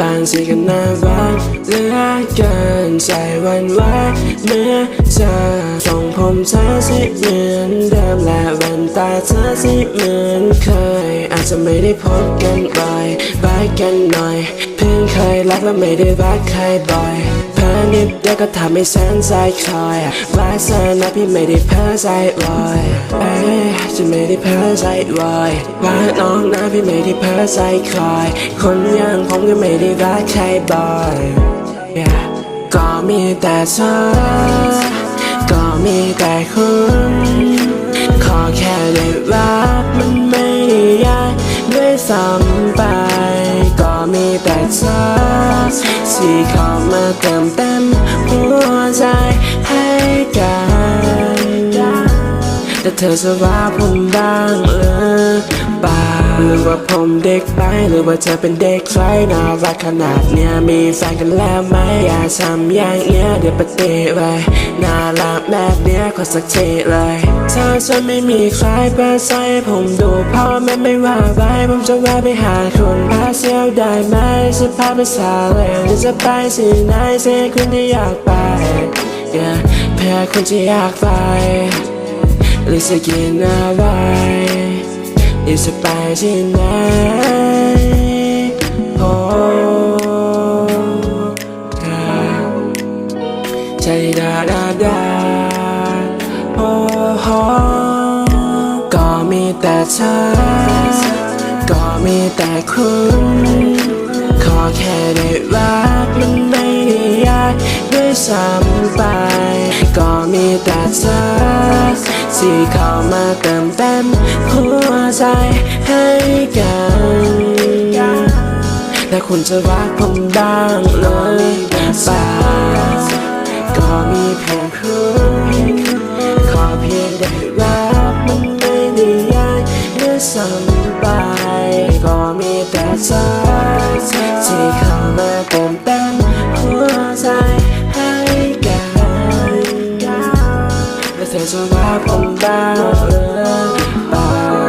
บางสิก็น่ารักเหลือเกินใจหวันไว้เมื่อเธอส่งผมเธอสิเหมือนเดิมและแว่นตาเธอสิเหมือนเคย อาจจะไม่ได้พบกันบ่อยบายกันหน่อย เพิ่งเคยรักและไม่ได้รักใครบ่อย นิดเดียวก็ทำให้แสนใจคลอยรักเธอนะพี่ไม่ได้เพ้อใจลอยเอ้ยจะไม่ได้เพ้อใจลอยรักน้องนะพี่ไม่ได้เพ้อใจคลอย คนอย่างผมก็ไม่ได้รักใครบ่อย Yeah ก็มีแต่เธอ ก็มีแต่คุณ ขอแค่ได้รักมันไม่ได้ยากด้วยซ้ำไป ก็มีแต่เธอ ที่เข้ามาเติมเต็มหัวใจให้กันแต่เธอจะว่าผมบ้างหรือเปล่า หรือว่าผมเด็กไปหรือว่าเธอเป็นเด็กใครน่ารักขนาดเนี้ยมีแฟนกันแล้วไหมอย่าทำอย่างเงี้ยเดี๋ยวปฏิเลยน่ารักแบบเนี้ยขอสักทีเลยถ้าฉันไม่มีใครเปิดใจผมดูพ่อแม่ไม่ว่าไรผมจะแวะไปหาคุณพาเที่ยวได้ไหมจะพาไปสาเลยหรือจะไปที่ไหนเสียคุณที่อยากไป yeah เพื่อคุณที่อยากไปหรือจะกินอะไร หรือจะไปที่ไหนโอ้ใจดาดาดาโอ้โหก็มีแต่เธอ ก็มีแต่คุณ ขอแค่ได้รักมันไม่ได้ยากด้วยซ้ำไป ก็มีแต่เธอที่เข้ามาเติมเต็ม ใจให้กัน แต่คุณจะรักผมบ้างหรือเปล่าก็มีเพียงคุณขอเพียงได้รักมันไม่ได้ยากด้วยซ้ำไปก็มีแต่เธอที่เข้ามาเติมเต็มหัวใจให้กันและเธอจะรักผมบ้างหรือ